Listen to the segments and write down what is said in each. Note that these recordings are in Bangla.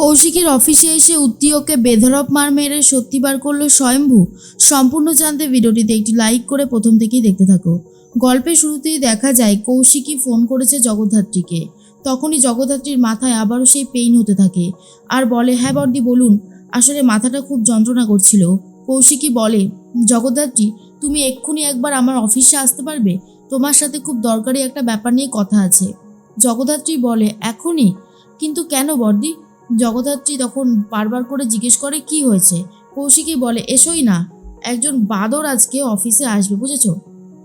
কৌশিকের অফিসে এসে উত্তীয়কে বেধরপ মার মেরে সত্যি বার করল স্বয়ম্ভু। সম্পূর্ণ জানতে ভিডিওটিতে একটি লাইক করে প্রথম থেকেই দেখতে থাকো। গল্পের শুরুতেই দেখা যায় কৌশিকই ফোন করেছে জগদ্ধাত্রীকে। তখনই জগদ্ধাত্রীর মাথায় আবারও সেই পেইন হতে থাকে। আর বলে হ্যাঁ বর্দি বলুন। আসলে মাথাটা খুব যন্ত্রণা করছিল। কৌশিকই বলে, জগদ্ধাত্রী, তুমি এক্ষুনি একবার আমার অফিসে আসতে পারবে? তোমার সাথে খুব দরকারি একটা ব্যাপার নিয়ে কথা আছে। জগদ্ধাত্রী বলে, এখনই? কিন্তু কেন বর্দি জগদ্ধাত্রী তখন বারবার করে জিজ্ঞেস করে, কি হয়েছে? কৌশিকী বলে, এসোই না, একজন বাদর আজকে অফিসে আসবে, বুঝেছ?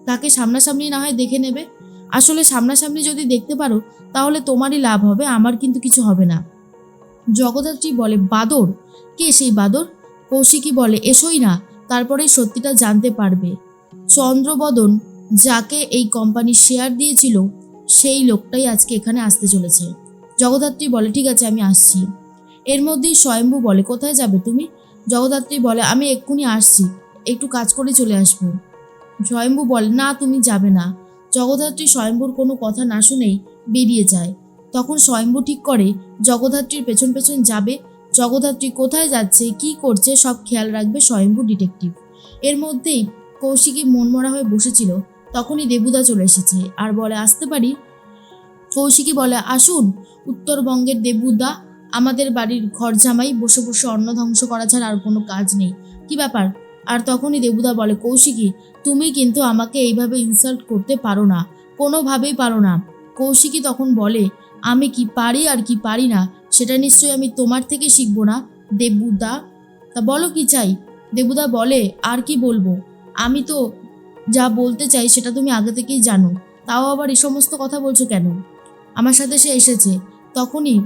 তাকে সামনাসামনি না হয় দেখে নেবে। আসলে সামনাসামনি যদি দেখতে পারো, তাহলে তোমারই লাভ হবে, আমার কিন্তু কিছু হবে না। জগদ্ধাত্রী বলে, বাদর? কে সেই বাদর? কৌশিকী বলে, এসোই না তারপরেই সত্যিটা জানতে পারবে। চন্দ্রবদন যাকে এই কোম্পানির শেয়ার দিয়েছিল, সেই লোকটাই আজকে এখানে আসতে চলেছে। জগদ্ধাত্রী বলে, ঠিক আছে, আমি আসছি। এর মধ্যেই স্বয়ম্ভু বলে, কোথায় যাবে তুমি? জগদ্ধাত্রী বলে, আমি এক্ষুনি আসছি, একটু কাজ করে চলে আসব। স্বয়ম্ভু বলে, না, তুমি যাবে না। জগদ্ধাত্রী স্বয়ম্ভুর কোনো কথা না শুনেই বেরিয়ে যায়। তখন স্বয়ম্ভু ঠিক করে, জগদ্ধাত্রীর পেছন পেছন যাবে। জগদ্ধাত্রী কোথায় যাচ্ছে, কি করছে, সব খেয়াল রাখবে স্বয়ম্ভু ডিটেকটিভ। এর মধ্যেই কৌশিকী মনমরা হয়ে বসেছিল। তখনই দেবুদা চলে এসেছে। আর বলে, আসতে পারি? কৌশিকী বলে, আসুন। উত্তরবঙ্গের দেবুদা, আমাদের বাড়ির ঘর জামাই বসে বসে অন্ন ধ্বংস করা ছাড়া আর কোনো কাজ নেই। কি ব্যাপার? আর তখনই দেবুদা বলে, কৌশিকী, তুমি কিন্তু আমাকে এইভাবে ইনসাল্ট করতে পারো না, কোনোভাবেই পারো না। কৌশিকী তখন বলে, আমি কি পারি আর কি পারি না, সেটা নিশ্চয়ই আমি তোমার থেকে শিখব না, দেবুদা। তা বলো কি চাই? দেবুদা বলে, আর কি বলব? আমি তো যা বলতে চাই সেটা তুমি আগে থেকেই জানো, তাও আবার এই সমস্ত কথা বলছো কেন? আমার সাথে সে এসেছে। তখনই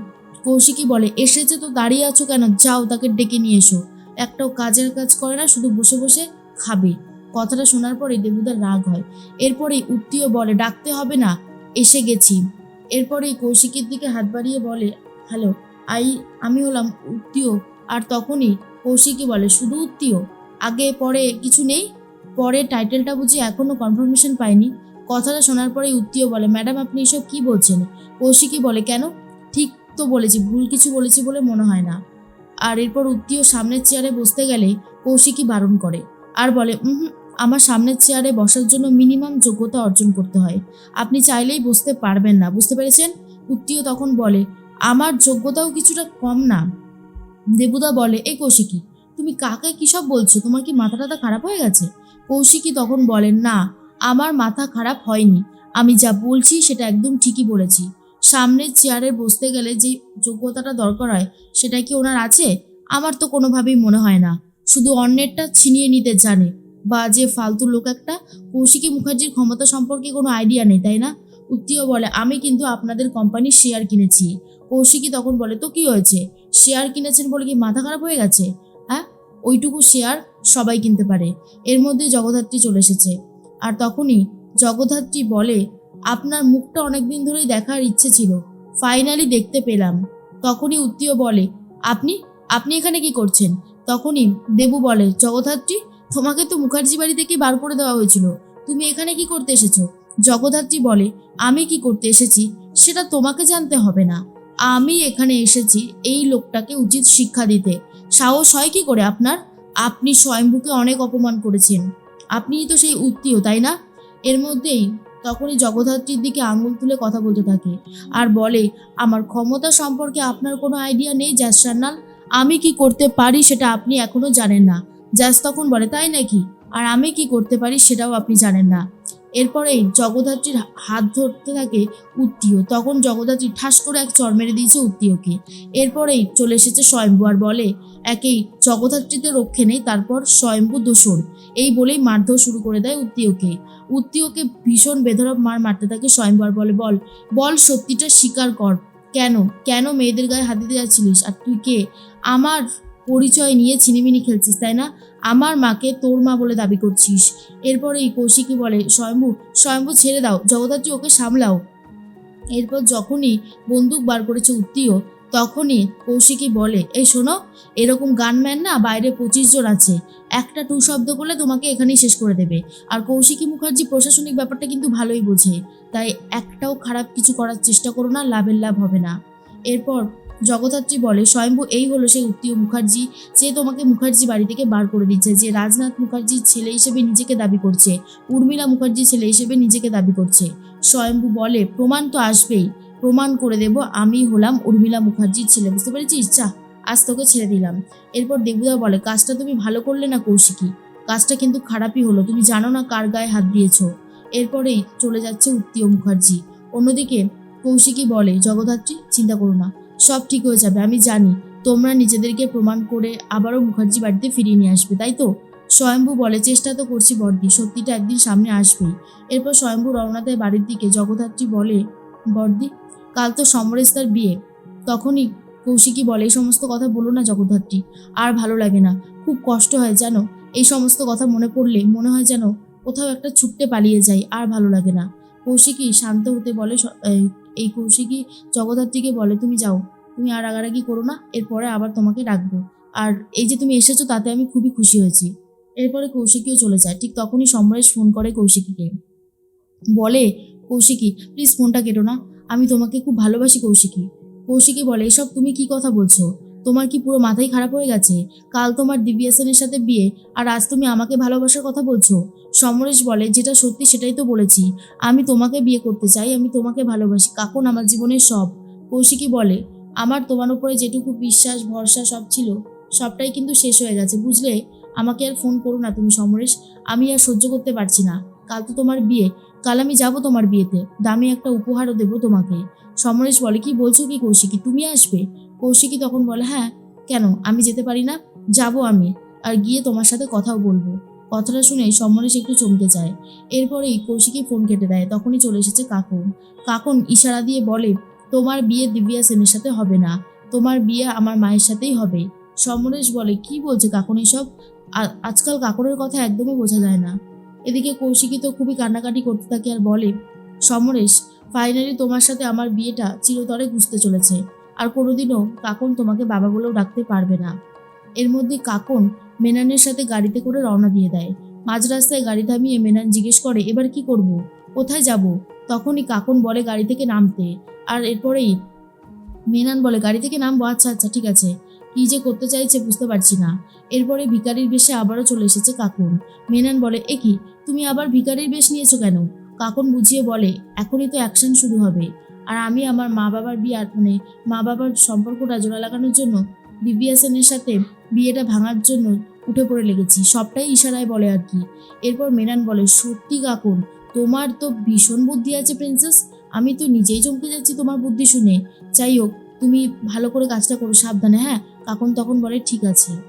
কৌশিকী বলে, এসেছে তো, দাঁড়িয়ে আছো কেন? যাও, তাকে ডেকে নিয়ে এসো। একটাও কাজের কাজ করে না, শুধু বসে বসে খাবে। কথাটা শোনার পরে দেবুদার রাগ হয়। এরপরেই উত্তীয় বলে, ডাকতে হবে না, এসে গেছি। এরপরেই কৌশিকীর দিকে হাত বাড়িয়ে বলে, হ্যালো, আই, আমি হলাম উত্তীয় আর তখনই কৌশিকী বলে, শুধু উত্তীয় আগে, পরে কিছু নেই? পরে টাইটেলটা বুঝি এখনও কনফার্মেশন পাইনি? কথাটা শোনার পরেই উত্তীয় বলে, ম্যাডাম, আপনি এসব কি বলছেন? কৌশিকী বলে, কেন? ঠিক তো বলেছি, ভুল কিছু বলেছি বলে মনে হয় না। আর এরপর উত্তীয় সামনের চেয়ারে বসতে গেলে কৌশিকী বারণ করে আর বলে হুম, আমার সামনের চেয়ারে বসার জন্য মিনিমাম যোগ্যতা অর্জন করতে হয়। আপনি চাইলেই বসতে পারবেন না, বুঝতে পেরেছেন? উত্তীয় তখন বলে, আমার যোগ্যতাও কিছুটা কম না। দেবুদা বলে, এই কৌশিকী, তুমি কাকে কী সব বলছো? তোমার কি মাথা টাথা খারাপ হয়ে গেছে? কৌশিকী তখন বলেন না আমার মাথা খারাপ হয়নি। আমি যা বলছি সেটা একদম ঠিকই বলেছি। সামনের চেয়ারে বসতে গেলে যে যোগ্যতাটা দরকার হয়, সেটা কি ওনার আছে? আমার তো কোনোভাবেই মনে হয় না। শুধু অন্যেরটা ছিনিয়ে নিতে জানে। বা যে ফালতু লোক একটা, কৌশিকী মুখার্জির ক্ষমতা সম্পর্কে কোনো আইডিয়া নেই, তাই না? উত্তীয় বলে, আমি কিন্তু আপনাদের কোম্পানির শেয়ার কিনেছি। কৌশিকী তখন বলে, তো কি হয়েছে? শেয়ার কিনেছেন বলে কি মাথা খারাপ হয়ে গেছে? হ্যাঁ ওইটুকু শেয়ার সবাই কিনতে পারে। এর মধ্যে জগদ্ধাত্রী চলে এসেছে। আর তখনই জগদ্ধাত্রী বলে, আপনার মুখটা অনেকদিন ধরেই দেখার ইচ্ছে ছিল। ফাইনালি দেখতে পেলাম। তখনই উত্তীয় বলে, আপনি আপনি এখানে কি করছেন? তখনই দেবু বলে, জগদ্ধাত্রী, তোমাকে তো মুখার্জি বাড়ি থেকে বার করে দেওয়া হয়েছিল। তুমি এখানে কি করতে এসেছ? জগদ্ধাত্রী বলে, আমি কি করতে এসেছি সেটা তোমাকে জানতে হবে না। আমি এখানে এসেছি এই লোকটাকে উচিত শিক্ষা দিতে। সাহস হয় কি করে আপনার? আপনি স্বয়ম্ভুকে অনেক অপমান করেছেন। আপনিই তো সেই উত্তীয় তাই না? এর মধ্যেই তখনই জগদ্ধাত্রীর দিকে আঙুল তুলে কথা বলতে থাকে আর বলে, আমার ক্ষমতা সম্পর্কে আপনার কোনো আইডিয়া নেই জ্যাস সান্নাল আমি কি করতে পারি সেটা আপনি এখনও জানেন না। জ্যাস তখন বলে, তাই নাকি? আর আমি কি করতে পারি সেটাও আপনি জানেন না। এরপরেই জগদ্ধাত্রীর হাত ধরতে থাকে উত্তীয়। তখন জগদ্ধাত্রী ঠাস করে এক চর মেরে দিয়েছে উত্তীয়কে। এরপরেই চলে এসেছে স্বয়ম্ভু আর বলে, একেই জগদ্ধাত্রীতে রক্ষে নেই, তারপর স্বয়ম্ভু দোষণ এই বলেই মারধর শুরু করে দেয় উত্তীয়কে। উত্তীয়কে ভীষণ বেধরব মার মারতে থাকে স্বয়ম্ভু আর বলে, বল বল, সত্যিটা স্বীকার কর। কেন? কেন মেয়েদের গায়ে হাত দিতে যাচ্ছিলিস? আর তুই কে? আমার পরিচয় নিয়ে ছিনিমিনি খেলছিস, তাই না? আমার মাকে তোর মা বলে দাবি করছিস। এরপরে এই কৌশিকী বলে স্বয়ম্ভু স্বয়ম্ভু ছেড়ে দাও, জগদ্ধাত্রী ওকে সামলাও। এরপর যখনই বন্দুক বার করেছে উত্তীয় তখনই কৌশিকী বলে, এই শোনো, এরকম গানম্যান না বাইরে পঁচিশ জন আছে। একটা টু শব্দ করলে তোমাকে এখানেই শেষ করে দেবে। আর কৌশিকী মুখার্জি প্রশাসনিক ব্যাপারটা কিন্তু ভালোই বোঝে। তাই একটাও খারাপ কিছু করার চেষ্টা করো না, লাভের লাভ হবে না। এরপর জগদ্ধাত্রী বলে, স্বয়ম্ভু, এই হলো সেই উত্তীয় মুখার্জি, যে তোমাকে মুখার্জি বাড়ি থেকে বার করে দিচ্ছে, যে রাজনাথ মুখার্জির ছেলে হিসেবে নিজেকে দাবি করছে, উর্মিলা মুখার্জির ছেলে হিসেবে নিজেকে দাবি করছে। স্বয়ম্ভু বলে, প্রমাণ তো আসবেই, প্রমাণ করে দেব, আমি হলাম উর্মিলা মুখার্জির ছেলে। বুঝতে পেরেছিস? চা আজ তোকে ছেড়ে দিলাম। এরপর দেবুদা বলে, কাজটা তুমি ভালো করলে না কৌশিকী? কাজটা কিন্তু খারাপই হলো, তুমি জানো না কার গায়ে হাত দিয়েছ? এরপরেই চলে যাচ্ছে উত্তীয় মুখার্জি। অন্যদিকে কৌশিকী বলে জগদ্ধাত্রী চিন্তা করো না সব ঠিক হয়ে যাবে, আমি জানি। তোমরা নিজেদেরকে প্রমাণ করে আবারও মুখার্জি বাড়িতে ফিরিয়ে নিয়ে আসবে, তাই তো? স্বয়ম্ভু বলে, চেষ্টা তো করছি বর্দি সত্যিটা একদিন সামনে আসবেই। এরপর স্বয়ম্ভু রওনা দেয় বাড়ির দিকে জগদ্ধাত্রী বলে বর্দি কাল তো সমরেশ তার বিয়ে। তখনই কৌশিকী বলে, এই সমস্ত কথা বলো না জগদ্ধাত্রী, আর ভালো লাগে না। খুব কষ্ট হয়, জানো? এই সমস্ত কথা মনে পড়লে মনে হয় যেন কোথাও একটা ছুটতে পালিয়ে যাই, আর ভালো লাগে না। কৌশিকী শান্ত হতে বলে এই- কৌশিকী জগদ্ধাত্রীকে বলে, তুমি যাও, তুমি আর রাগারাগি করো না, এরপরে আবার তোমাকে ডাকবো। আর এই যে তুমি এসেছ, তাতে আমি খুবই খুশি হয়েছি। এরপরে কৌশিকীও চলে যায়, ঠিক তখনই সমরেশ ফোন করে কৌশিকীকে। বলে, কৌশিকী প্লিজ ফোনটা কেটো না, আমি তোমাকে খুব ভালোবাসি কৌশিকী। কৌশিকী বলে, এসব তুমি কি কথা বলছো? তোমার কি পুরো মাথাই খারাপ হয়ে গেছে? কাল তোমার দিব্যা সেনের সাথে বিয়ে, আর আজ তুমি আমাকে ভালোবাসার কথা বলছো? সমরেশ বলে, যেটা সত্যি সেটাই তো বলেছি। আমি তোমাকে বিয়ে করতে চাই, আমি তোমাকে ভালোবাসি। কাকুন আমার জীবনের সব। কৌশিকী বলে, আমার তোমার উপরে যেটুকু বিশ্বাস, ভরসা সব ছিল, সবটাই কিন্তু শেষ হয়ে গেছে। বুঝলে? আমাকে আর ফোন করো না তুমি, সমরেশ। আমি আর সহ্য করতে পারছি না। কাল তো তোমার বিয়ে। কাল আমি যাব তোমার বিয়েতে। দামি একটা উপহারও দেবো তোমাকে। সমরেশ বলে, কি বলছো কি কৌশিকী? তুমি আসবে? কৌশিকী তখন বলে হ্যাঁ কেন? আমি যেতে পারি না? যাব আমি। আর গিয়ে তোমার সাথে কথাও বলব। কথাটা শুনে সমরেশ একটু চমকে যায়। এরপরেই কৌশিকী ফোন কেটে দেয়, তখনই চলে এসেছে কাকন কাকন ইশারা দিয়ে বলে, তোমার বিয়ে দিব্যা সেনের সাথে হবে না। তোমার বিয়ে আমার মায়ের সাথেই হবে। সমরেশ বলে, কি বলছে কাকন এসব? আজকাল কাকনের কথা একদমই বোঝা যায় না। এদিকে কৌশিকী তো খুবই কান্নাকাটি করতে থাকে আর বলে সমরেশ ফাইনালি তোমার সাথে আমার বিয়েটা চিরতরে ঘুষতে চলেছে। আর কোনোদিনও কাকন তোমাকে বাবা বলেও ডাকতে পারবে না। এর মধ্যে কাকন মেনানের সাথে গাড়িতে করে রওনা দিয়ে দেয়। মাঝ রাস্তায় গাড়ি থামিয়ে মেনান জিজ্ঞেস করে, এবার কি করব? কোথায় যাব? তখনই কাকন বলে, গাড়ি থেকে নামতে। আর এরপরেই মেনান বলে, গাড়ি থেকে নামবো? আচ্ছা আচ্ছা ঠিক আছে। কি যে করতে চাইছে বুঝতে পারছি না। এরপরে ভিকারির বেশে আবারও চলে এসেছে কাকুন। মেনান বলে, এ কি, তুমি আবার ভিকারির বেশ নিয়েছো কেন? কাকুন বুঝিয়ে বলে, এখনই তো অ্যাকশন শুরু হবে। আর আমি আমার মা বাবার বিয়ার মানে মা বাবার সম্পর্কটা জোড়া লাগানোর জন্য দিব্যা সেনের সাথে বিয়েটা ভাঙার জন্য উঠে পড়ে লেগেছি। সবটাই ইশারায় বলে আর কি। এরপর মেনান বলে, সত্যি কাকুন, তোমার তো ভীষণ বুদ্ধি আছে প্রিন্সেস। আমি তো নিজেই চমকে যাচ্ছি তোমার বুদ্ধি শুনে। যাই হোক, তুমি ভালো করে কাজটা করো সাবধানে হ্যাঁ? কাকুন তখন বলে, ঠিক আছে।